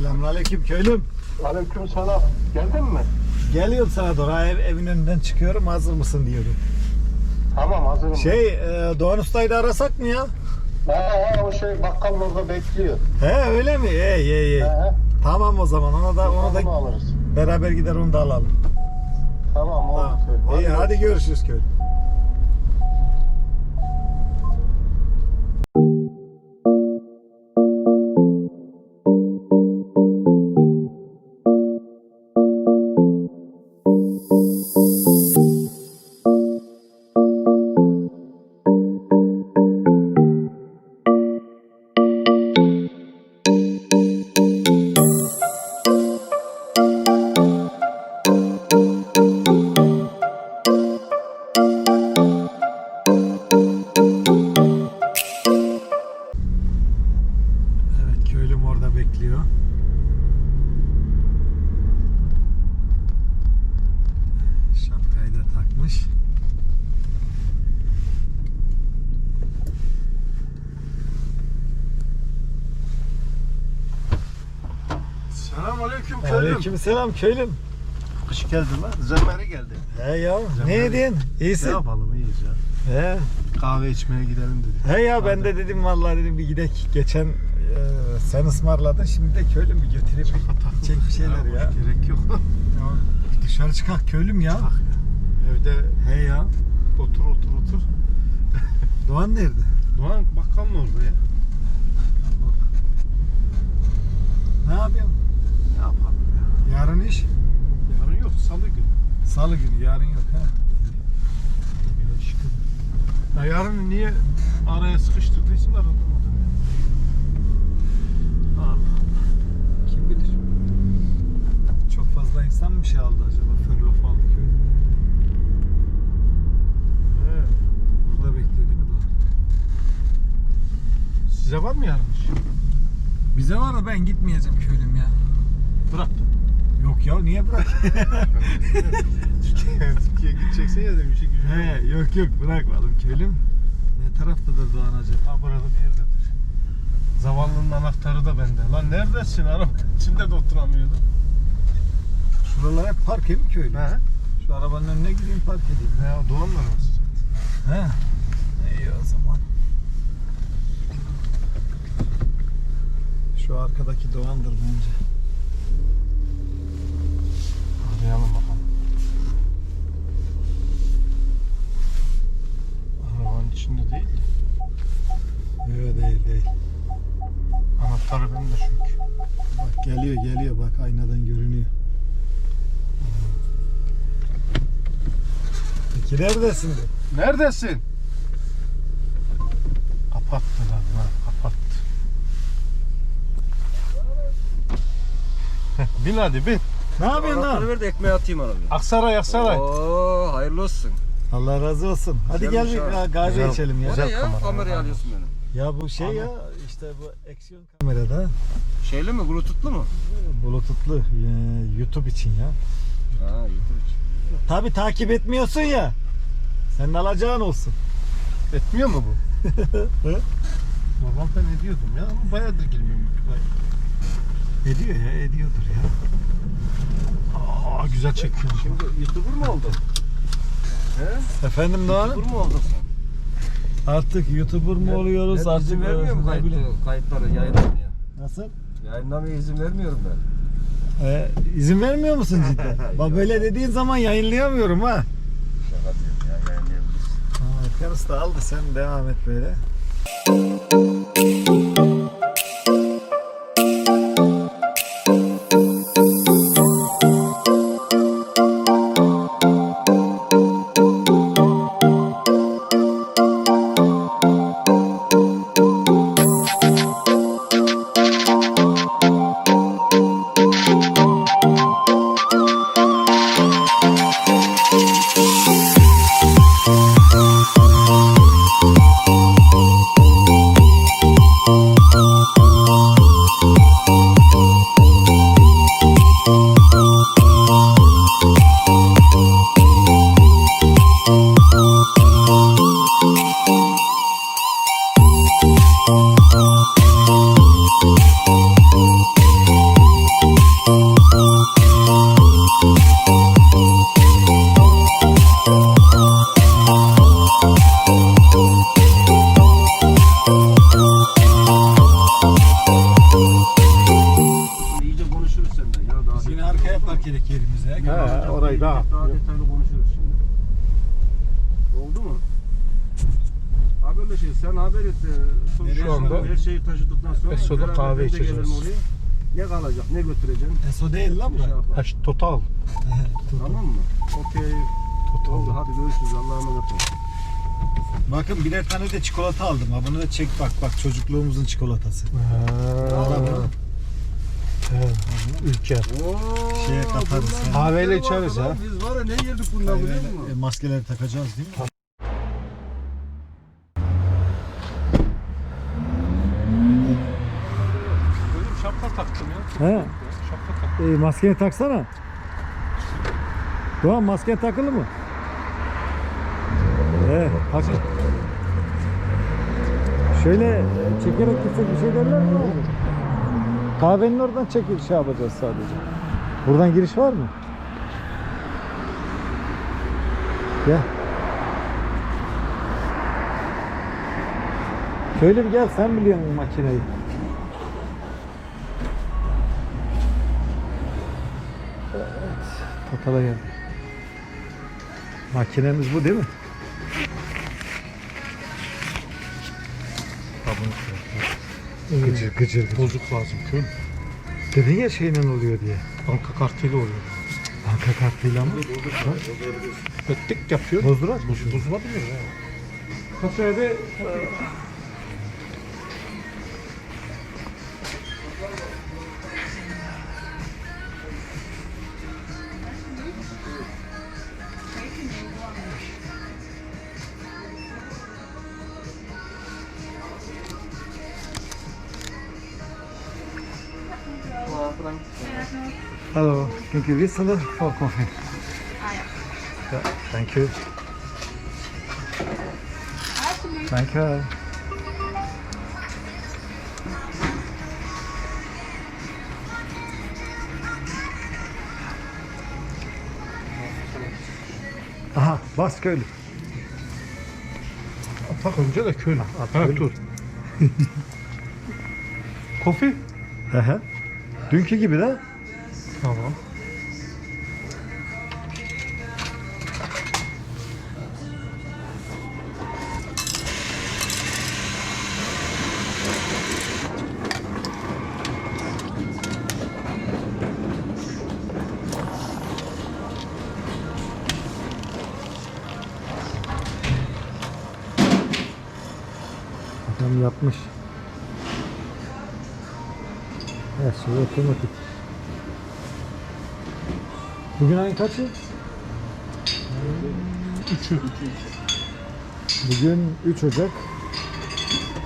Selamünaleyküm köylüm. Aleyküm selam. Geldin mi? Geliyorum sana doğru. Ha, Ev, evin önünden çıkıyorum. Hazır mısın diyordum. Tamam hazırım. Şey e, Doğan Usta'yı da arasak mı ya? He he o şey bakkalın orada bekliyor. He öyle mi? İyi. He he. Tamam o zaman onu da onu Onu da alırız. beraber gider onu da alalım. Tamam oldu. Tamam. köylüm. İyi hadi görüşürüz köylüm. Takmış. Selam aleyküm Aleykümselam köylüm. Kış geldi lan. Zemmeri geldi. He ya Sen ne yedin? İyisin. Ne yapalım iyiyiz ya. He. Kahve içmeye gidelim dedik. He ya ben de dedim vallahi dedim bir gidek. Geçen e, sen ısmarladın şimdi de köylüm bir götüreyim bir çek bir şeyler ya. Gerek yok. Ya Dışarı çıkak köylüm ya. Bak ya. Evde He ya. otur otur otur. Doğan nerede? Doğan bakkalın orada ya. Ne yapıyorsun? Ne yapalım ya. Yarın iş. Yarın yok salı günü. Salı günü yarın yok. He. Ya şükür. Ya yarın niye araya sıkıştırdıysalar anlamadım ya. Allah Allah. Kim bilir? Çok fazla insan mı şey aldı acaba? Fırla falan. He. Burada bekliyor değil mi Doğan? Size var mı yarın iş? Bize var da ben gitmeyeceğim köylüm ya. Bıraktım. Yok ya niye bırak? Türkiye'ye gideceksin ya demiş. He yok yok bırakmadım köylüm. Ne taraftadır Doğan acaba? Ha burada bir yerdedir. Zavallının anahtarı da bende. Lan neredesin? Araba içinde de oturamıyordum. Şuralar hep park mi köylüm? He. Şu arabanın önüne gideyim park edeyim. Ne o Doğan'ın arabası. He. İyi o zaman. Şu arkadaki Doğan'dır bence. Arayalım bakalım. Arabanın içinde değil. Yok değil değil. Anahtarı bende çünkü. Bak geliyor geliyor bak aynadan görünüyor. Peki neredesin de? Neredesin? Kapattı lan lan kapattı. bin hadi bin. Ne yapıyorsun Anahtarı lan? ver de ekmeği atayım arabaya. Aksaray Aksaray. Oo hayırlı olsun. Allah razı olsun. Hadi gel Güzelmiş bir ha. kahve Güzel. içelim ya. O Güzel ne ya? kamera. Kamerayı alıyorsun benim. Ya bu şey Ama- ya işte bu aksiyon kamerada Şeyli mi? Bluetooth'lu mu? bluetooth'lu e, YouTube için ya. Ha YouTube için. Tabi takip etmiyorsun ya. Senin alacağın olsun. Etmiyor mu bu? Hı? Normalde ben ediyordum ya ama bayağıdır girmiyorum. YouTube'a. Ediyor ya ediyordur ya. Aa güzel çekiyor. Şimdi YouTuber mu oldun? He? Efendim Doğan'ım YouTuber mu oldun sen? artık YouTuber mu oluyoruz Ben artık izin vermiyor mu ne bileyim. kayıtlı, kayıtları yayınlamaya? Nasıl? Yayınlamaya izin vermiyorum ben. Ee, izin vermiyor musun cidden? Bak böyle dediğin zaman yayınlayamıyorum ha. Şaka diyorum ya yayınlayabilirsin. Tamam Erkan aldı sen devam et böyle. arkaya park edek yerimize. He, orayı daha. Daha detaylı konuşuruz şimdi. Oldu mu? Abi öyle şey sen haber et. E, şu anda? Her şeyi taşıdıktan sonra. Esso'da kahve ben içeceğiz. oraya. Ne kalacak ne götüreceğim. Eso değil lan bu. Şey. Ha, total. Tamam mı? Okey. Oldu hadi görüşürüz Allah'a emanet ol. Bakın birer tane de çikolata aldım. Ha bunu da çek bak bak çocukluğumuzun çikolatası. Ha. Evet. Ülke. Oo, Şeye katarız, ha. Kahveyle içeriz ha. Biz var ya ne yedik bundan biliyor E, musun? maskeleri takacağız değil mi? Benim şapka taktım ya. He. Şapka taktım. E, maskeni taksana. Doğan masken takılı mı? Evet, tak. Şöyle çekerek gitsek bir şey derler mi? Kahvenin oradan çekip şey yapacağız sadece. Buradan giriş var mı? Gel. Şöyle bir gel sen biliyorsun makineyi. Totala geldi. Makinemiz bu değil mi? Gıcır gıcır gıcır. Bozuk lazım köyüm. Dedin ya şeyle oluyor diye. Banka kartıyla oluyor. Banka kartıyla mı? Tık yapıyor. Bozdurak mı? Boz, bozulabiliyor ya. Kafede Can you whistle for coffee? Ah. Yeah, thank you. Thank you. Aha, bas köylü. tak önce de köylü. at Ha köylü. dur. Kofi. Ehe. Dünkü gibi de. Tamam. Her şey otomatik. Bugün ayın kaçı? Üçü. Bugün 3 Ocak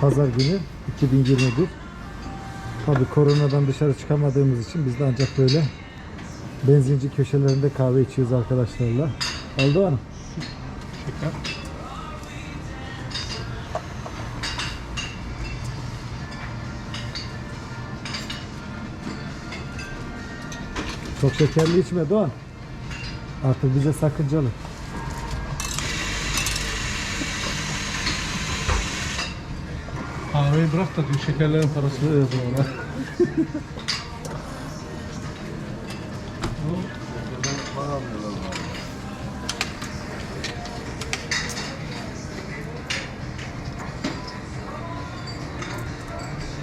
Pazar günü 2021 Tabi koronadan dışarı çıkamadığımız için biz de ancak böyle benzinci köşelerinde kahve içiyoruz arkadaşlarla. Oldu hanım. Şeker. Çok şekerli içme Doğan. Artık bize sakıncalı. Kahveyi bırak da diyor şekerlerin parasını ödedim ona.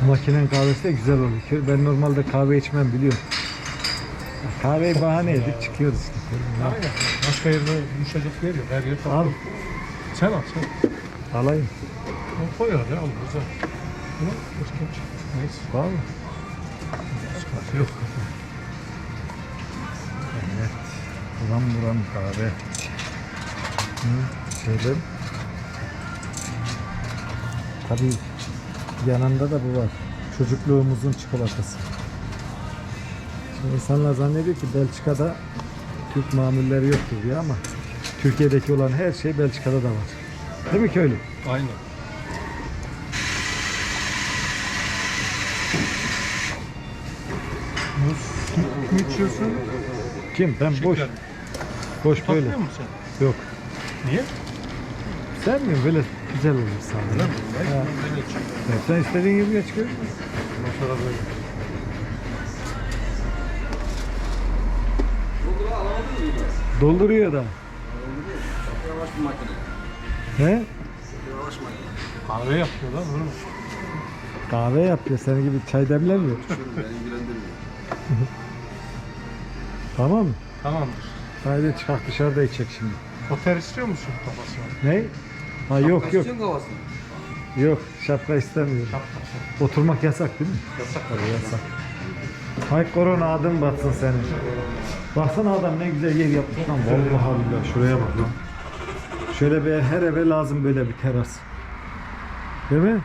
Makinenin kahvesi de güzel oluyor. Ben normalde kahve içmem biliyorum. Kahveyi bahane edip çıkıyoruz. Aynen. Başka yerde yumuşacık yer yok. Her yer Al, tatlı. Sen al sen. alayım. O koy oraya al güzel. Bunu bir şey. Neyse. Var mı? Sıkıntı yok. Evet. Buram buram kahve. Hı, şöyle. Tabii yanında da bu var. Çocukluğumuzun çikolatası. Şimdi insanlar zannediyor ki Belçika'da Türk mamulleri yoktur diye ama Türkiye'deki olan her şey Belçika'da da var. Değil mi köylü? Aynen. Muz içiyorsun? Kim? Ben boş. Şeker. Boş böyle. Tatlıyor musun? Yok. Niye? Sevmiyorum böyle güzel olur sana. Ha. Evet, sen istediğin gibi çıkıyor. Sonra böyle. Dolduruyor da. Yavaş bir makine. He? Yavaş makine. Kahve yapıyor lan oğlum. Kahve yapıyor. Senin gibi çay demlemiyor. Beni ilgilendirmiyor. tamam mı? Tamamdır. Haydi çıkak dışarıda içecek şimdi. Otel istiyor musun kafasına? Ne? Ha yok yok. havasını. Yok şapka istemiyorum. Oturmak yasak değil mi? Yasak. Yasak. Hay korona adım batsın senin. Baksana adam ne güzel yer yapmış lan. Vallahi billahi şuraya bak lan. Şöyle bir her eve lazım böyle bir teras. Değil mi?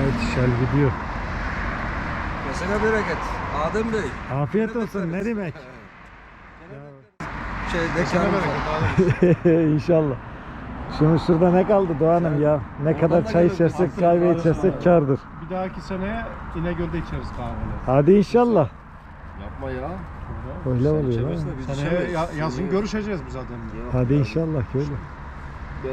Evet şel gidiyor. Kesene bereket. Adem Bey. Afiyet olsun ne demek? Şey bereket abi. İnşallah. Şimdi şurada ne kaldı Doğan'ım ya? Ne kadar çay içersek kahve içersek kardır. Bir dahaki seneye İnegöl'de içeriz kahveleri. Hadi inşallah. Yapma ya. Öyle oluyor ha. Seneye ya- yazın görüşeceğiz biz adamla. Hadi inşallah öyle.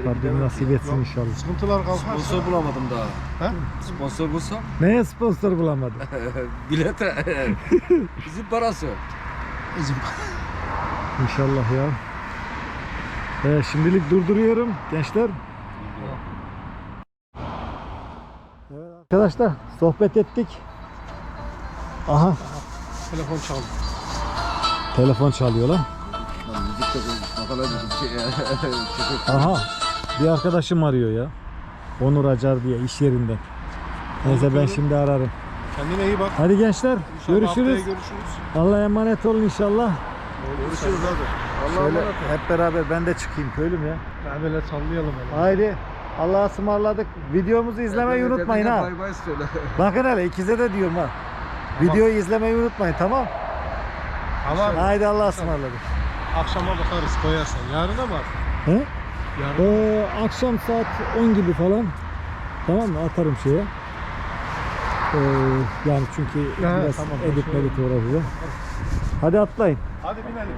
Rabbim nasip etsin inşallah. Sıkıntılar kalkarsa. Sponsor bulamadım daha. He? Sponsor bulsam Neye sponsor bulamadım? bilete. Bizim parası. İnşallah ya. Ee, şimdilik durduruyorum gençler. Evet arkadaşlar sohbet ettik. Aha Telefon çaldı. telefon çalıyor lan. Şey. Aha bir arkadaşım arıyor ya. Onur Acar diye iş yerinden. Neyse ben şimdi ararım. Kendine iyi bak. Hadi gençler İnşallah görüşürüz. görüşürüz. Allah'a emanet olun inşallah. Görüşürüz abi. Şöyle hep beraber ben de çıkayım köylüm ya. Kahveler sallayalım. hele. Haydi Allah'a ısmarladık. Videomuzu izlemeyi unutmayın ha. Bay bay söyle. Bakın hele ikize de diyorum ha. Videoyu izlemeyi unutmayın tamam. Tamam. Haydi Allah'a ısmarladık. Akşama bakarız koyarsan. Yarına bak. He? Yarın. Ee, akşam saat 10 gibi falan. Tamam mı? Atarım şeye. Ee, yani çünkü Ha, biraz tamam, edit medit uğraşacağım. Hadi atlayın. Hadi binelim.